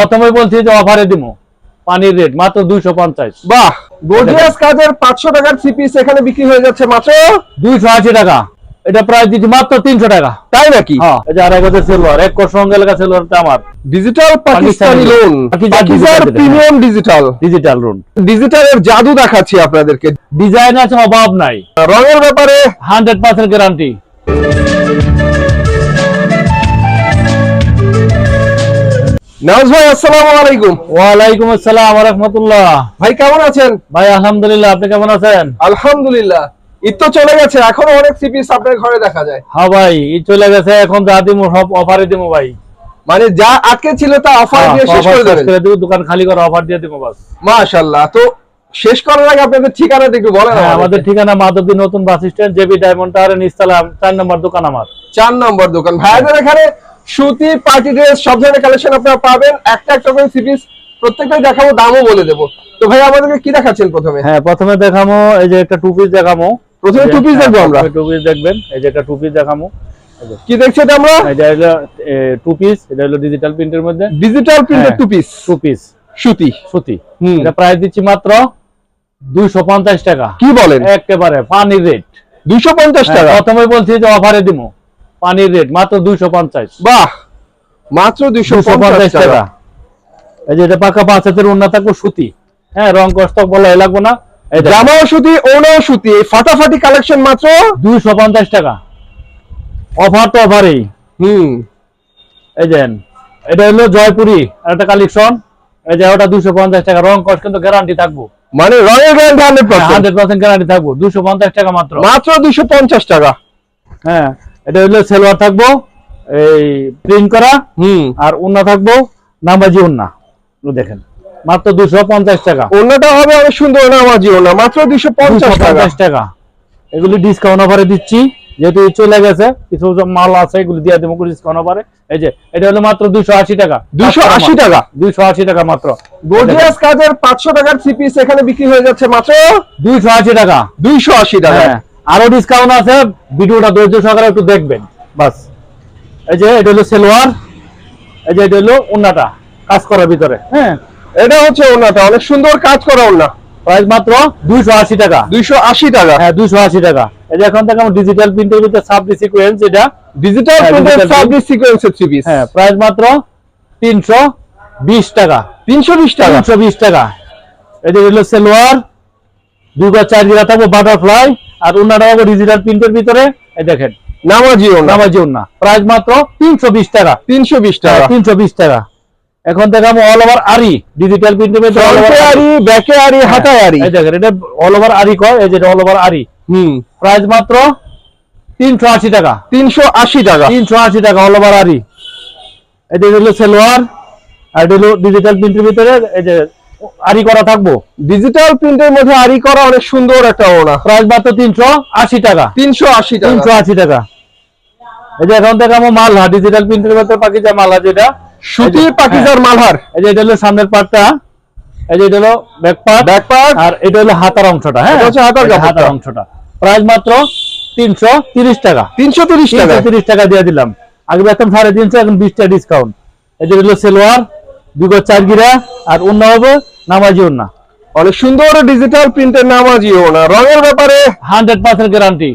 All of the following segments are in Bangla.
প্রথমে বলছি যে অফারে দিমু। পানির রেট মাত্র দুইশো পঞ্চাশ। বাহ! গর্জিয়াস কাজের পাঁচশো টাকার থ্রি পিস এখানে বিক্রি হয়ে যাচ্ছে মাত্র? দুইশো আশি টাকা। এটা প্রায় দিচ্ছি মাত্র তিনশো টাকা। তাই নাকি? হ্যাঁ এই যে আড়াই গজের সিলভার এক আমার। Digital Pakistani lawn premium digital digital ডিজিটালের জাদু দেখাচ্ছি আপনাদেরকে। ডিজাইন আছে অভাব নাই। রঙের ব্যাপারে হান্ড্রেড পার্সেন্ট গ্যারান্টি ভাই আসসালামু আলাইকুম। ওয়ালাইকুম আসসালাম রহমতুল্লাহ। ভাই কেমন আছেন? ভাই আলহামদুলিল্লাহ আপনি কেমন আছেন? আলহামদুলিল্লাহ। ঈদ তো চলে গেছে এখনও অনেক থ্রি আপনার ঘরে দেখা যায়। হ্যাঁ ভাই ঈদ চলে গেছে এখন যা দিমু সব অফারে দিমু ভাই। মানে যা আটকে ছিল তা অফার হ্যাঁ, দিয়ে শেষ offer করে দেবেন। করে দিব, দোকান খালি করে অফার দিয়ে দিব বাস। মাশাআল্লাহ তো শেষ করার আগে আপনাদের ঠিকানাটা একটু বলেন হ্যাঁ আমাদের ঠিকানা মাধবদী নতুন bus stand JB diamond tower নিস্তালাম চার নম্বর দোকান আমার। চার নম্বর দোকান। ভাইয়াদের এখানে সুতি পার্টি ড্রেস সব ধরনের কালেকশন আপনারা পাবেন। একটা একটা করে পিস প্রত্যেকটাই দেখাবো দামও বলে দেবো। তো ভাই আমাদেরকে কি দেখাচ্ছেন প্রথমে? হ্যাঁ প্রথমে দেখামো এই যে একটা টু পিস দেখামো প্রথমে two piece দেখব আমরা? টু পিস দেখবেন এই যে একটা টু পিস দেখামো কি দেখছি এটা আমরা? এটা হলো টু পিস এটা হলো ডিজিটাল প্রিন্টের মধ্যে। ডিজিটাল প্রিন্টের হ্যাঁ। টু পিস টু পিস সুতি। সুতি। এটা প্রাইস দিচ্ছি মাত্র দুইশো পঞ্চাশ টাকা। কি বলেন? একেবারে পানির রেট দুইশো পঞ্চাশ টাকা। প্রথমে বলছি যে অফারে দিমু। পানির রেট মাত্র দুইশো পঞ্চাশ। বাহ! মাত্র দুইশো দুশো পঞ্চাশ পঞ্চাশ টাকা। টাকা। এই যে এটা পাকা পাঁচ হাতের উন্নত থাকব সুতি। হ্যাঁ রং কষ্ট বলা লাগবো না। জামাও সুতি ওনাও সুতি ফাটাফাটি কালেকশন মাত্র দুইশো পঞ্চাশ টাকা। অফার তো অফারেই হুম। এই দেন এটা হলো জয়পুরি একটা কালেকশন এই যে ওটা দুইশো পঞ্চাশ টাকা। রং কষ্ট কিন্তু গ্যারান্টি থাকব। মানে রঙের guarantee hundred percent hundred percent guarantee থাকব। দুশো পঞ্চাশ টাকা মাত্র। মাত্র দুইশো পঞ্চাশ টাকা। হ্যাঁ। এটা হলো সেলোয়ার থাকব এই প্রিন্ট করা হুম। আর উন্না থাকব নামাজি এগুলো দেখেন মাত্র দুশো পঞ্চাশ টাকা। অন্যটা হবে অনেক সুন্দর নামাজিও না মাত্র দুইশো পঞ্চাশ টাকা। এগুলি ডিসকাউন্ট অফারে দিচ্ছি যেহেতু চলে গেছে কিছু মাল আছে এগুলি দিয়ে দেবো ডিসকাউন্ট অফারে এই যে এটা হলো মাত্র দুশো আশি টাকা। দুইশো আশি টাকা? দুইশো আশি টাকা মাত্র। গর্জিয়াস কাজের পাঁচশো টাকার থ্রি পিস এখানে বিক্রি হয়ে যাচ্ছে মাত্র দুইশো আশি টাকা। দুইশো আশি টাকা। হ্যাঁ। আরও ডিসকাউন্ট আছে ভিডিওটা ধৈর্য সহকারে একটু দেখবেন। বাস। এই যে এটা হলো সেলোয়ার। এই যে এটা হলো উন্নাটা কাজ করার ভিতরে। হ্যাঁ? এটা হচ্ছে ওনাটা অনেক সুন্দর কাজ করা ওনা প্রাইস মাত্র দুইশো আশি টাকা। দুইশো আশি টাকা। হ্যাঁ দুইশো আশি টাকা। এই যে এখন থেকে আমার ডিজিটাল প্রিন্টের ভিতরে সাবডি সিকোয়েন্স এটা। ডিজিটাল হ্যাঁ, printed digital print। Three piece হ্যাঁ প্রাইস মাত্র তিনশো বিশ টাকা। তিনশো বিশ টাকা। তিনশো বিশ টাকা। এই যে হলো সেলোয়ার। দুগা চার গিরা থাকব বাটারফ্লাই আর হবে ডিজিটাল প্রিন্টের ভিতরে। এই দেখেন নামাজিও না নামাজি প্রাইস মাত্র তিনশো বিশ টাকা। তিনশো বিশ টাকা। তিনশো বিশ টাকা। এখন অল ওভার আরি ডিজিটাল প্রিন্টের ভিতরে all over আরি ব্যাকে আরি হাতায় আরি এই দেখেন এটা অল ওভার আরি কয়? এই যে অল ওভার আরি হুম। প্রাইস মাত্র তিনশো আশি টাকা। তিনশো আশি টাকা। তিনশো আশি টাকা অল ওভার আরি এটা হলো সেলোয়ার আর এটা হলো ডিজিটাল প্রিন্টের ভিতরে এই যে আরি করা থাকব? ডিজিটাল প্রিন্টের মধ্যে আরি করা অনেক সুন্দর একটা প্রাইস মাত্র তিনশো আশি টাকা। তিনশো আশি টাকা। তিনশো আশি টাকা। এই যে এখন থেকে আমার মালহা ডিজিটাল প্রিন্টের ভিতরে পাকিজা মালহা যেটা সুতি পাকিজার মালহার। এই যে এটা হলো সামনের পার্টটা এই যে এটা হলো ব্যাক পার্ট ব্যাক আর এটা হলো হাতার অংশটা হ্যাঁ। এটা হচ্ছে হাতার হাতার অংশটা। প্রাইস মাত্র তিনশো তিরিশ টাকা। তিনশো তিরিশ টাকা। তিনশো তিরিশ টাকা দিয়ে দিলাম। আগে বেতন সাড়ে তিনশো এখন বিশ টাকা ডিসকাউন্ট এই যে হলো সেলোয়ার দুগো চার গিরা আর অন্য হবে নামাজি অন্য অনেক সুন্দর ডিজিটাল প্রিন্টের নামাজি ওনা রঙের ব্যাপারে? হান্ড্রেড পার্সেন্ট গ্যারান্টি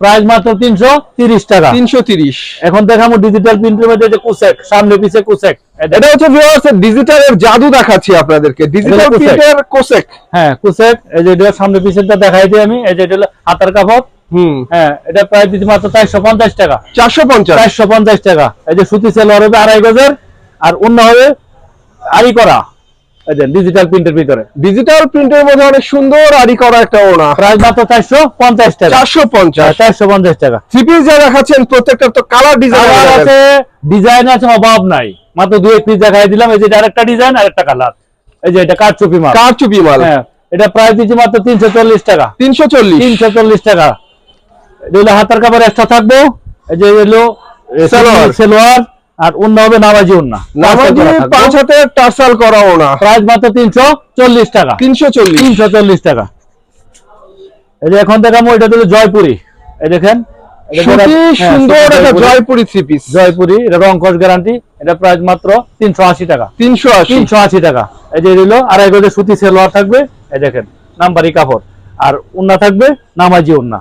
প্রাইস মাত্র তিনশো তিরিশ টাকা। তিনশো তিরিশ। এখন দেখাবো ডিজিটাল প্রিন্টের মধ্যে যে কুসেক সামনে পিছে কুসেক। এটা হচ্ছে ভিউয়ার্স ডিজিটালের জাদু দেখাচ্ছি আপনাদেরকে। ডিজিটাল প্রিন্টের কোসেক। হ্যাঁ কুসেক। এই যে এটা সামনে পিছনটা দেখাই দিই আমি। এই যে এটা হলো হাতার কাপড়। হুম। হ্যাঁ এটা প্রাইস দিচ্ছি মাত্র চারশো পঞ্চাশ টাকা। চারশো পঞ্চাশ। চারশো পঞ্চাশ টাকা। এই যে সুতি সেলোয়ার হবে আড়াই গজের। আর অন্য হবে আড়ি করা। ডিজিটাল প্রিন্টের ভিতরে। ডিজিটাল প্রিন্টের মধ্যে অনেক সুন্দর আরি করা একটা ওনা প্রাইস মাত্র চারশো পঞ্চাশ টাকা। চারশো পঞ্চাশ। চারশো পঞ্চাশ টাকা। থ্রি পিস যা দেখাচ্ছেন প্রত্যেকটা তো কালার ডিজাইন কালার আছে ডিজাইন আছে অভাব নাই। মাত্র দুই পিস দেখাই দিলাম। এই যে এটা আরেকটা ডিজাইন আরেকটা কালার এই যে এটা কারচুপি মাল। কার চুপি মাল। হ্যাঁ এটা প্রাইস দিচ্ছি মাত্র তিনশো চল্লিশ টাকা। তিনশো চল্লিশ। তিনশো চল্লিশ টাকা। এটা হলো হাতার কাপড় এক্সট্রা থাকব। এই যে হলো সালোয়ার। সেলোয়ার আর অন্য হবে নামাজি অন্য নামাজি পাঁচ হাতে টার্সাল করা ওনা প্রাইস মাত্র তিনশো চল্লিশ টাকা। তিনশো চল্লিশ। তিনশো চল্লিশ টাকা। এই যে এখন দেখাবো এটা দিল জয়পুরি। এই দেখেন হ্যাঁ, সুন্দর একটা জয়পুরি। জয়পুরি থ্রি পিস জয়পুরি এটা রং কস গ্যারান্টি এটা প্রাইস মাত্র তিনশো আশি টাকা। তিনশো তিনশো আশি টাকা। এই যে দিল আড়াই গজের সুতি সেলোয়ার থাকবে। এই দেখেন নাম্বারি কাপড়। আর উন্না থাকবে নামাজি উন্না।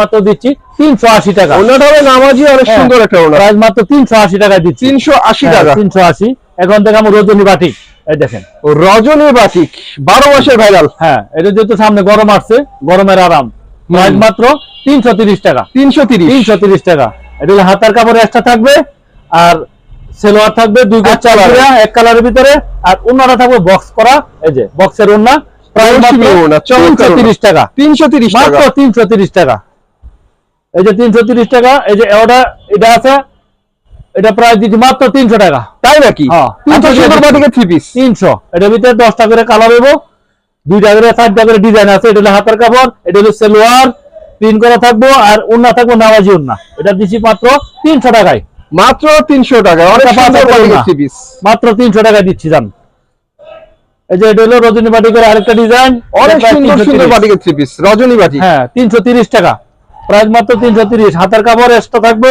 মাত্র দিচ্ছি তিনশো আশি টাকা। ওনাটাও নামাজি অনেক হ্যাঁ, সুন্দর একটা মাত্র তিনশো আশি টাকা দিচ্ছি। তিনশো আশি হ্যাঁ, টাকা। তিনশো আশি। এখন থেকে আমার রজনী বাটিক এই দেখেন। রজনী বাটিক বারো মাসের ভাইরাল হ্যাঁ এটা যেহেতু সামনে গরম আসছে গরমের আরাম। প্রাইজ মাত্র তিনশো তিরিশ টাকা। তিনশো তিরিশ। তিনশো তিরিশ টাকা। এটা হাতার কাপড় এক্সট্রা থাকবে আর সেলোয়ার থাকবে দুই এক কালারের ভিতরে আর অন্যরা থাকবে বক্স করা এই যে বক্সের অন্য হাতের কাপড় এটা হলো প্রিন্ট করা থাকব আর উন্না থাকব নামাজি উন্না এটা দিচ্ছি মাত্র 300 টাকায়। মাত্র 300 টাকা মাত্র 300 টাকা দিচ্ছি জান। এই যে এটা হলো রজনী বাটিকের আরেকটা ডিজাইন অনেক সুন্দর সুন্দর বাটিকের থ্রি পিস রজনী বাটিক হ্যাঁ তিনশো তিরিশ টাকা। প্রাইস মাত্র তিনশো তিরিশ। হাতের কাপড় এক্সট্রা থাকব।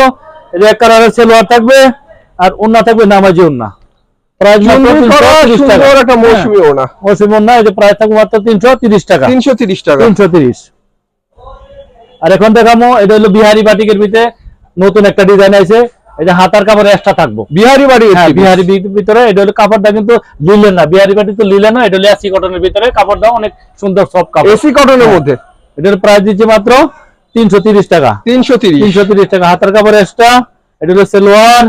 এই যে এক কালারের সেলোয়ার থাকবে। আর উন্না থাকবে নামাজি উন্না প্রাইস মাত্র চুনরি তিনশো করা তিরিশ টাকা। একটা মৌসুমী ওনা মৌসুমি উন্না এই যে প্রাইস থাকবে মাত্র তিনশো তিরিশ টাকা। আর এখন দেখামো এটা হলো বিহারি বাটিকের ভিতরে নতুন একটা ডিজাইন আছে এই যে হাতার কাপড় এক্সট্রা থাকব। বিহারি বাটিকের হ্যাঁ বিহারি ভিতরে এটা হলো কাপড়টা কিন্তু লিলেন না। বিহারি বাটি তো লিলেন না এটা হলো এসি কটনের ভিতরে। কাপড়টা অনেক সুন্দর সব কাপড়। এসি কটনের হ্যাঁ। মধ্যে? এটার প্রাইস দিচ্ছি মাত্র তিনশো তিরিশ টাকা। তিনশো তিরিশ। তিনশো তিরিশ টাকা। হাতার কাপড় এক্সট্রা এটা হলো সেলোয়ার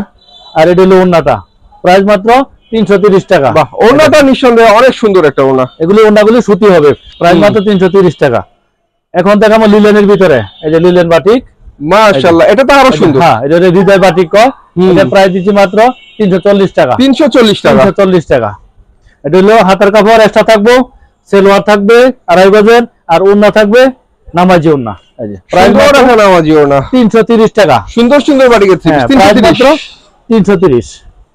আর এটা হলো ওন্নাটা। প্রাইস মাত্র তিনশো তিরিশ টাকা। বাহ ওনাটা নিঃসন্দেহে অনেক সুন্দর একটা ওনা এগুলো ওন্নাগুলি সুতি হবে। প্রাইস মাত্র তিনশো তিরিশ টাকা। এখন দেখাবো লিলেনের ভিতরে। এই যে লিলেন বাটিক। মাশাল্লাহ এটা তো আরও সুন্দর। হ্যাঁ এটা হৃদয় বাটিক এটা দিচ্ছি মাত্র তিনশো চল্লিশ টাকা। তিনশো চল্লিশ টাকা। তিনশো চল্লিশ টাকা। এটা হলো হাতের কাপড় এক্সট্রা থাকব সেলোয়ার থাকবে আড়াই গজের আর উন্না থাকবে নামাজি উন্না এই যে প্রাইস সুন্দর একটা নামাজি ওনা তিনশো তিরিশ টাকা। সুন্দর সুন্দর বাটিকের থ্রি হ্যাঁ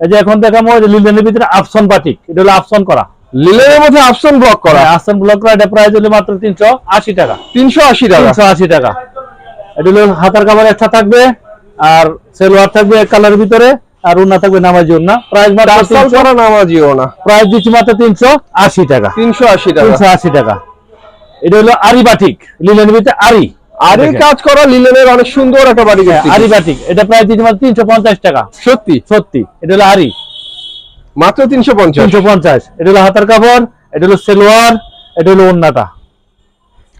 এই যে এখন যে লিলেনের ভিতরে আপসন বাটিক। এটা হলো আপসন করা। লিলেনের মধ্যে আপশন ব্লক করা। হ্যাঁ, আপসন ব্লক করা এটা প্রাইস হলো মাত্র তিনশো আশি টাকা। তিনশো আশি টাকা। তিনশো আশি টাকা। এটা হলো হাতার কাপড় একটা থাকবে আর সেলোয়ার থাকবে এক কালারের ভিতরে আর উন্না থাকবে নামাজি উন্না প্রাইস মাত্র নামাজি ওনা প্রাইস দিচ্ছি মাত্র তিনশো আশি টাকা। তিনশো আশি টাকা। তিনশো আশি টাকা। এটা হলো আরি বাটিক লিলেনের ভিতরে আরি। আর। কাজ করা লিলেনের অনেক সুন্দর একটা বাটিকের হ্যাঁ, আরি বাটিক এটা প্রায় দিচ্ছি মাত্র তিনশো পঞ্চাশ টাকা। সত্যি? সত্যি এটা হলো আরি। মাত্র তিনশো পঞ্চাশ। তিনশো পঞ্চাশ। এটা হলো হাতার কাপড় এটা হলো সেলোয়ার এটা হলো ওন্নাটা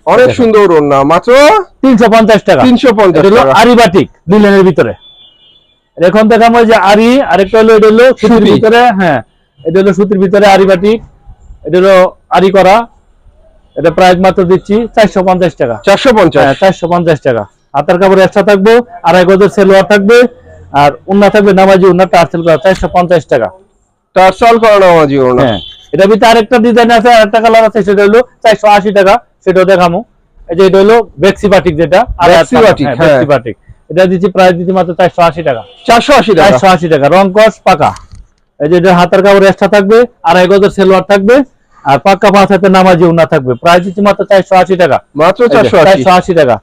অনেক। সুন্দর ওনা মাত্র তিনশো পঞ্চাশ টাকা। তিনশো পঞ্চাশ আরি বাটিক লিলেনের ভিতরে। এখন দেখাবো যে আরি আরেকটা হলো এটা হলো সুতির ভিতরে হ্যাঁ এটা হলো সুতির ভিতরে আরি বাটিক এটা হলো আরি করা। এটা প্রাইস মাত্র দিচ্ছি চারশো পঞ্চাশ টাকা। চারশো পঞ্চাশ। হ্যাঁ চারশো পঞ্চাশ টাকা। হাতার কাপড় এক্সট্রা থাকব আড়াই গজের সেলোয়ার থাকবে আর উন্না থাকবে নামাজি উন্না টার্সেল করা চারশো পঞ্চাশ টাকা। টার্সাল করা নামাজি ওনা হ্যাঁ। এটা ভিতরে আরেকটা ডিজাইন আছে আরেকটা কালার আছে সেটা হলো চারশো আশি টাকা সেটাও দেখামো। এই যে এটা হলো বেক্সি বাটিক যেটা আর বেক্সি বাটিক, হ্যাঁ, হ্যাঁ। বেক্সি বাটিক এটা দিচ্ছি প্রাইস দিচ্ছি মাত্র চারশো আশি টাকা। চারশো আশি টাকা। চারশো আশি টাকা। রং কস পাকা। এই যে এটা হাতের কাপড় এক্সট্রা থাকবে আড়াই গজের সেলোয়ার থাকবে আর পাক্কা পাঁচ হাতে নামাজি উন্না থাকবে। প্রাইস দিচ্ছি মাত্র চারশো আশি টাকা। মাত্র চারশো আশি। চারশো আশি টাকা।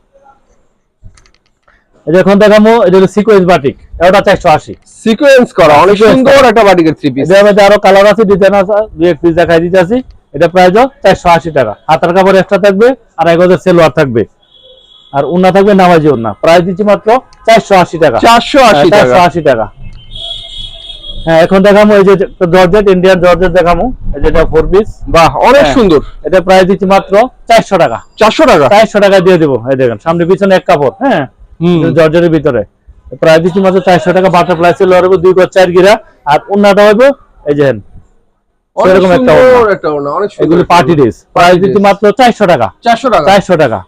এখন দেখামো এটা হলো সিকোয়েন্স বাটিক এটা চারশো আশি। সিকোয়েন্স করা অনেক সুন্দর একটা বাটিকের থ্রি পিস এটার মধ্যে আরও কালার আছে ডিজাইন আছে দুই এক পিস দেখাই দিতে আছি এটা প্রাইস চারশো আশি টাকা। হাতার কাপড় এক্সট্রা থাকবে আর এক গজের সেলোয়ার থাকবে। আর উন্না থাকবে নামাজি উন্না। প্রাইস দিচ্ছি মাত্র চারশো আশি টাকা। চারশো আশি টাকা। চারশো আশি টাকা। হ্যাঁ এখন দেখামো এই যে জর্জেট ইন্ডিয়ান জর্জেট দেখামো। এই যেটা ফোর পিস বাহ অনেক হ্যাঁ। সুন্দর। এটা প্রাইস দিচ্ছি মাত্র চারশো টাকা। চারশো টাকা? চারশো টাকা দিয়ে দেবো এই দেখেন সামনে পিছনে এক কাপড় হ্যাঁ। হুম। জর্জেটের ভিতরে। প্রায় দিচ্ছি মাত্র চারশো টাকা বাটারফ্লাই ছিল হবে দুই গজ চার গিরা। আর উন্নাটা হবে এই যে সেরকম একটা সুন্দর ওড়না। একটা ওড়না, অনেক সুন্দর এগুলো পার্টি ড্রেস প্রাইস দিচ্ছি মাত্র চারশো টাকা। চারশো টাকা। চারশো টাকা।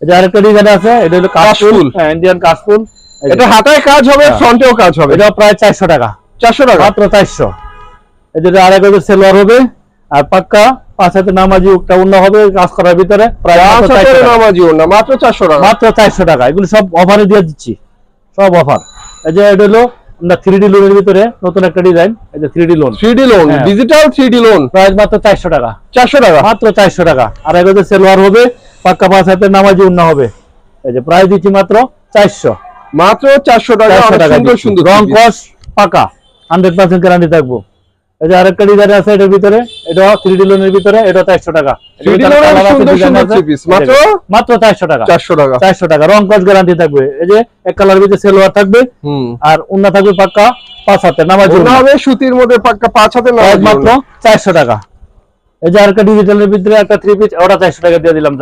এই আরেকটা ডিজাইন আছে এটা হলো কাশফুল। হ্যাঁ ইন্ডিয়ান কাশফুল এটা হাতায় কাজ হবে হ্যাঁ। ফ্রন্টেও কাজ হবে। এটা প্রায় চারশো টাকা। চারশো টাকা? মাত্র চারশো। গজের সেলোয়ার হবে। আর পাক্কা পাঁচ হাতে নামাজি একটা অন্য হবে কাজ করার ভিতরে। প্রায় মাত্র পাঁচ 400 হাতের টাকা। নামাজি ওড়না, মাত্র চারশো টাকা। মাত্র চারশো টাকা। এগুলো সব অফারে দিয়ে দিচ্ছি। সব অফার এই যে এটা হলো থ্রি ডি লোনের ভিতরে নতুন একটা ডিজাইন এই যে three D lawn three D lawn হ্যাঁ। Digital three D lawn price মাত্র চারশো টাকা। চারশো টাকা। মাত্র চারশো টাকা। আর এগুলো সেলোয়ার হবে পাক্কা পাঁচ নামাজি উন্না হবে। এই যে প্রাইস দিচ্ছি মাত্র চারশো। মাত্র চারশো টাকা। চারশো অনেক টাকা সুন্দর সুন্দর রং কস পাকা। হান্ড্রেড পার্সেন্ট গ্যারান্টি থাকব। এই যে আরেকটা ডিজাইন আছে এটার ভিতরে এটা থ্রি ডি লোনের ভিতরে এটা চারশো টাকা। 3D এটার লোনের colour আছে, সুন্দর design সুন্দর আছে। three piece। এই মাত্র? চারশো টাকা। চারশো টাকা। চারশো টাকা। রং কস গ্যারান্টি থাকবে। এই যে এক কালার ভিতরে সেলোয়ার থাকবে। আর উন্না থাকবে পাক্কা পাঁচ হাতে নামাজ হবে সুতির মধ্যে পাক্কা পাঁচ হাতে মাত্র চারশো টাকা। এই যে আরেকটা ডিজিটালের ভিতরে একটা থ্রি পিস ওটা চারশো টাকা দিয়ে দিলাম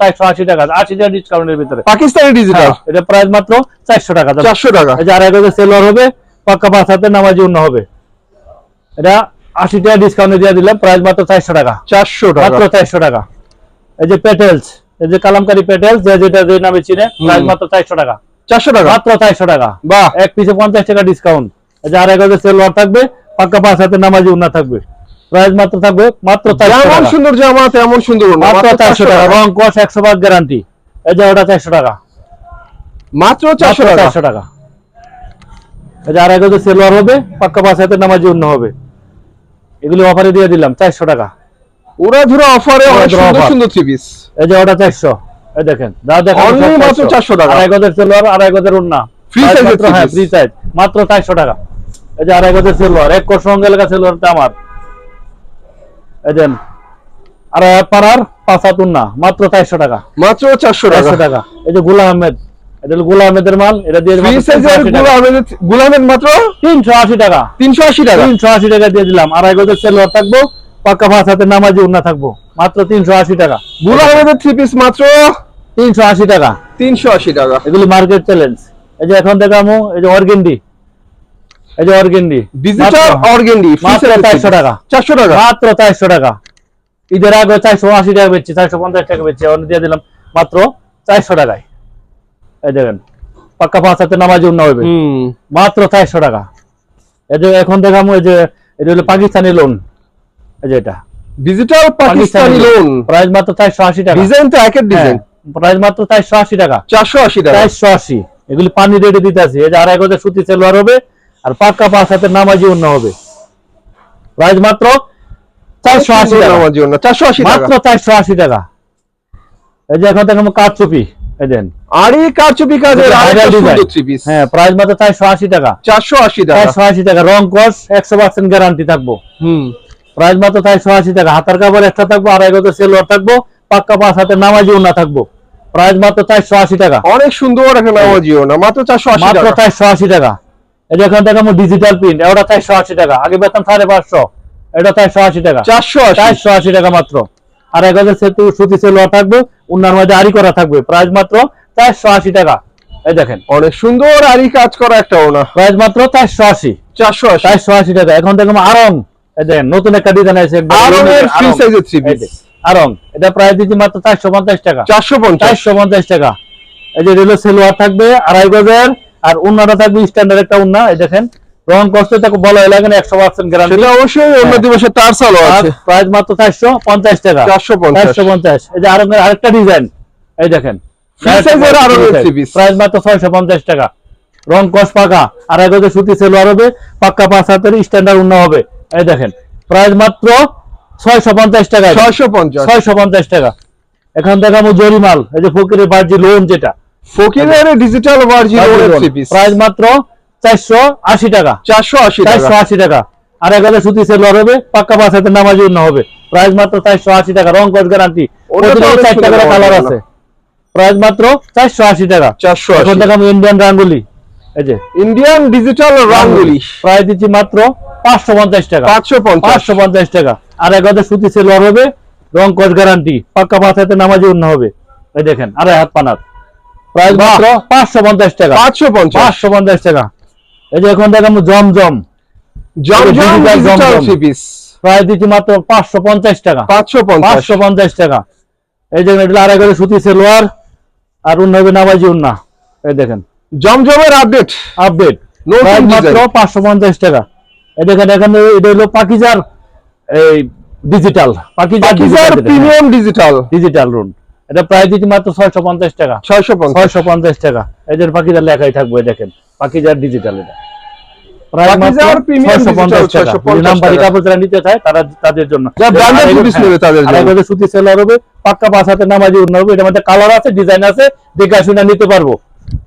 চারশো আশি টাকা। আশি টাকা ডিসকাউন্টের ভিতরে। পাকিস্তানি ডিজিটাল হ্যাঁ, এটা প্রাইস মাত্র চারশো টাকা। চারশো টাকা। এই যে আড়াই সেলোয়ার হবে পাক্কা পাঁচ হাতে নামাজি হবে। এটা আশি টাকা ডিসকাউন্টে দিয়ে দিলাম প্রাইস মাত্র চারশো টাকা। চারশো টাকা। মাত্র চারশো টাকা। এই যে পেটেলস এই যে কালামকারি পেটেলস যে যেটা যে নামে চিনে প্রাইস মাত্র চারশো টাকা। চারশো টাকা? মাত্র চারশো টাকা। বাহ। এক পিসে পঞ্চাশ টাকা ডিসকাউন্ট এই যে আড়াই গজের সেলোয়ার থাকবে পাক্কা পাঁচ হাতে নামাজি উন্না থাকবে। প্রাইস মাত্র থাকবে মাত্র যেমন টাকা। সুন্দর জামা তেমন সুন্দর মাত্র চারশো টাকা। রং কস একশো বার গ্যারান্টি এই যে ওটা চারশো টাকা। মাত্র চারশো টাকা। চারশো টাকা। আড়াই গজের সেলোয়ার হবে পাক্কা পাঁচ নামাজি উন্ন হবে। এগুলি অফারে দিয়ে দিলাম চারশো টাকা। ওরা ধরো অফারে সুন্দর সুন্দর থ্রি পিস এই যে ওটা চারশো এই দেখেন যা দেখেন মাত্র 400 টাকা। আড়াই গজের সেলোয়ার আড়াই গজের এর three হ্যাঁ ফ্রি সাইজ মাত্র চারশো টাকা। এই যে আড়াই গজের সেলোয়ার এক কোর সঙ্গে লেখা সেলোয়ারটা আমার। এই দেন হাত পাড়ার পাঁচ হাত উন্না মাত্র চারশো টাকা। মাত্র চারশো চারশো টাকা। এই যে গুলাম আহমেদ এটা হলো গুলাম মাল এটা দিয়ে গুলামের মাত্র? তিনশো আশি টাকা। তিনশো আশি টাকা? তিনশো আশি টাকা দিয়ে দিলাম। আড়াই গজের সেলোয়ার থাকব পাক্কা পাঁচ হাতে নামাজি উন্না থাকব। মাত্র তিনশো আশি টাকা। গুলামের থ্রি পিস মাত্র? তিনশো আশি টাকা। তিনশো আশি টাকা। এগুলি মার্কেট চ্যালেঞ্জ এই যে এখন আমু এই যে অর্গেন্ডি। এই যে অর্গেন্ডি। ডিজিটাল অর্গেন্ডি মাত্র চারশো টাকা। চারশো টাকা? মাত্র চারশো টাকা। ঈদের আগে চারশো আশি টাকা বেচছি চারশো পঞ্চাশ টাকা বেচছি এখন দিয়ে দিলাম মাত্র চারশো টাকায়। এই দেখেন পাক্কা পাঁচ হাতে নামাজি উন্না হবে মাত্র চারশো টাকা। এই যে এখন দেখাম এই যে এটা হলো পাকিস্তানি লোন এই যে এটা। ডিজিটাল পাকিস্তানি লোন প্রাইস মাত্র চারশো আশি টাকা। ডিজাইন তো একের ডিজাইন প্রাইস মাত্র চারশো আশি টাকা। চারশো আশি টাকা। চারশো আশি। এগুলি পানি রেটে দিতে আছে। এই যে আড়াই গজের সুতি সেলোয়ার হবে আর পাক্কা পাঁচ হাতের নামাজি অন্য হবে। প্রাইস মাত্র চারশো আশি টাকা। মাত্র চারশো আশি টাকা। এই যে এখন দেখো কাজ চুপি দেন। কারচুপি কাজের হ্যাঁ প্রাইস মাত্র টাকা। চারশো আশি টাকা। চারশো আশি টাকা। রং কস একশো পার্সেন্ট গ্যারান্টি থাকব। হুম। প্রাইস মাত্র চারশো আশি টাকা। হাতার কাপড় একটা থাকব আড়াই গজের সেলোয়ার থাকব পাক্কা পাঁচ হাতের নামাজি উন্না থাকব। প্রাইস মাত্র চারশো আশি টাকা। অনেক সুন্দর একটা মাত্র মাত্র টাকা। টাকা। যে এখন ডিজিটাল প্রিন্ট ওটা চারশো আশি টাকা। আগে বেতন সাড়ে পাঁচশো এটা চারশো আশি টাকা। চারশো আশি। চারশো আশি টাকা মাত্র। আর এক হাজার সেতু সুতি সেলোয়ার থাকবে উন্নার মধ্যে আড়ি করা থাকবে। প্রাইস মাত্র চারশো আশি টাকা। এই দেখেন। অনেক সুন্দর আরই কাজ করা একটা ওনা। প্রাইস মাত্র চারশো আশি। চারশো চারশো আশি টাকা। এখন দেখো আরং এই দেখেন নতুন একটা ডিজাইন আছে আরং। এটা প্রায় দিচ্ছি মাত্র চারশো পঞ্চাশ টাকা। চারশো চারশো পঞ্চাশ টাকা। এই যে রেলো সেলোয়ার থাকবে আড়াই গজের। আর উন্নাটা থাকবে স্ট্যান্ডার্ড একটা উন্না। এই দেখেন রং কষ্ট তাকে বলা লাগে না একশো পার্সেন্ট গ্যারান্টি সেটা অবশ্যই অন্য হ্যাঁ। দিবসে তার সালও আছে। প্রাইস মাত্র চারশো পঞ্চাশ টাকা। চারশো পঞ্চাশ। এই যে আরও আরেকটা ডিজাইন এই দেখেন। Free size এর আরও রয়েছে piece। প্রাইস মাত্র ছয়শো পঞ্চাশ টাকা। রং কস পাকা। আড়াই গজে সুতি সেলোয়ার হবে পাক্কা পাঁচ হাতের স্ট্যান্ডার্ড উন্ন হবে। এই দেখেন। প্রাইস মাত্র ছয়শো পঞ্চাশ টাকা। ছয়শো পঞ্চাশ। ছয়শো পঞ্চাশ টাকা। এখন দেখাবো জরিমাল। এই যে ফকিরের বার্জি লোন যেটা। ফকিরের ডিজিটাল থ্রি প্রাইস মাত্র চারশো আশি টাকা। চারশো আশি চারশো আশি টাকা। আর এক হাজার সুতি সেলোয়ার হবে পাক্কা পাঁচ হাতের নামাজি উন্ন হবে। প্রাইস মাত্র চারশো আশি টাকা রং কস গ্যারান্টি কালার আছে। প্রাইস মাত্র চারশো আশি টাকা। চারশো এখন আশি ইন্ডিয়ান রাঙ্গুলি। এই যে। ইন্ডিয়ান ডিজিটাল রাঙ্গুলি। প্রাইস দিচ্ছি মাত্র পাঁচশো পঞ্চাশ টাকা। পাঁচশো পাঁচশো পঞ্চাশ টাকা। আর এক হাজার সুতি সেলোয়ার হবে রং কস গ্যারান্টি পাক্কা পাঁচ হাতে নামাজি উন্ন হবে। এই দেখেন আড়াই হাত পানার প্রাইস মাত্র পাঁচশো পঞ্চাশ টাকা। পাঁচশো পঞ্চাশ। পাঁচশো পঞ্চাশ টাকা। এই যে এখন দেখাবো জমজম প্রাইস দিচ্ছি মাত্র পাঁচশো পঞ্চাশ টাকা। পাঁচশো পঞ্চাশ। টাকা। এই যে এটা আড়াই করে সুতি সেলোয়ার আর উন্ন হবে নামাজি উন্না। এই দেখেন। জমজমের আপডেট আপডেট মাত্র। পাঁচশো পঞ্চাশ টাকা। এই দেখেন এখানে এটা হলো পাকিজার এই ডিজিটাল পাকিজার প্রিমিয়াম ডিজিটাল ডিজিটাল রুন এটা প্রাইস দিচ্ছি মাত্র ছয়শো পঞ্চাশ টাকা। ছয়শো পঞ্চাশ। ছয়শো এদের পাকিজার লেখাই থাকবে দেখেন পাকিজার ডিজিটাল এটা। পঞ্চাশ টাকা। 650 যদি নাম্বারি টাকা। কাপড় যারা নিতে চায় তারা তাদের জন্য। যারা branded আড়াই জিনিস গজ- নেবে তাদের আড়াই জন্য। গজের সুতি সেলার হবে পাক্কা পাঁচ হাতে নামাজি উন্ন হবে এটার মধ্যে কালার আছে ডিজাইন আছে দেখে শুনে নিতে পারব।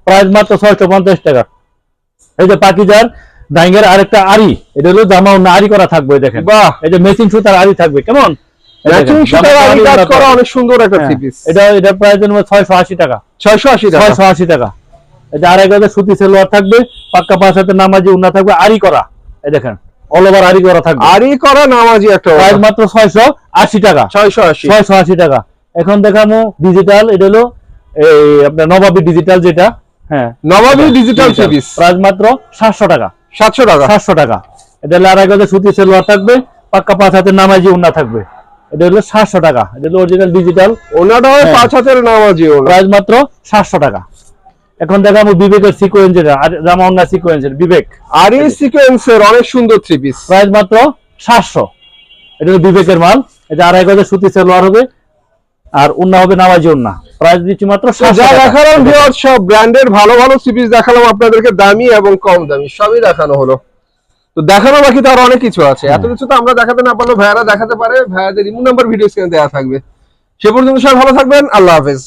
প্রাইস মাত্র ছয়শো পঞ্চাশ টাকা। এই যে পাকিজার ডাইঙ্গের আরেকটা আড়ি এটা হলো জামা অন্য আড়ি করা থাকবে দেখেন। বাহ! এই যে মেচিং সুতার আড়ি থাকবে কেমন। অনেক সুন্দর একটা হ্যাঁ, এটা এটা প্রাইস ছয়শো আশি টাকা। ছয়শো আশি টাকা। ছয়শো আশি টাকা। এটা আড়াই গজের সুতি সেলোয়ার থাকবে পাক্কা পাঁচ হাতে নামাজি উন্না থাকবে আড়ি করা। এই দেখেন অল ওভার আড়ি করা থাকবে। আরই করা নামাজি একটা প্রাইস মাত্র টাকা। ছয়শো আশি। ছয়শো আশি টাকা। এখন দেখামো ডিজিটাল এটা হলো এই আপনার নবাবী ডিজিটাল যেটা হ্যাঁ। নবাবী ডিজিটাল থ্রি প্রাইস মাত্র সাতশো টাকা। সাতশো টাকা। সাতশো টাকা। এটা হলো আড়াই গজের সুতি সেলোয়ার থাকবে পাক্কা পাঁচ হাতে নামাজি উন্না থাকবে। এটা হলো টাকা। এটা হলো অরিজিনাল ডিজিটাল ওনাটা হয়। হ্যাঁ। পাঁচ হাতের নামাজি ওনা প্রাইস মাত্র সাতশো টাকা। এখন দেখাবো বিবেকের সিকোয়েন্স যেটা আর জামা উন্না সিকোয়েন্সের বিবেক। আরই সিকোয়েন্সের অনেক সুন্দর থ্রি পিস প্রাইস মাত্র সাতশো। এটা হলো বিবেকের মাল এটা আড়াই গজের সুতি সেলোয়ার হবে আর উন্না হবে নামাজি উন্না। প্রাইস দিচ্ছি মাত্র যা দেখালাম ভিউয়ার্স সব ব্র্যান্ডের ভালো ভালো সিরিজ দেখালাম আপনাদেরকে দামি এবং কম দামি সবই দেখানো হলো। তো দেখানো বাকি তো আর অনেক কিছু আছে। এত কিছু তো আমরা দেখাতে না পারলেও ভাইয়ারা দেখাতে পারে ভাইয়াদের ইমো নাম্বার ভিডিও স্ক্রিনে দেওয়া থাকবে। সে পর্যন্ত সবাই ভালো থাকবেন আল্লাহ হাফেজ।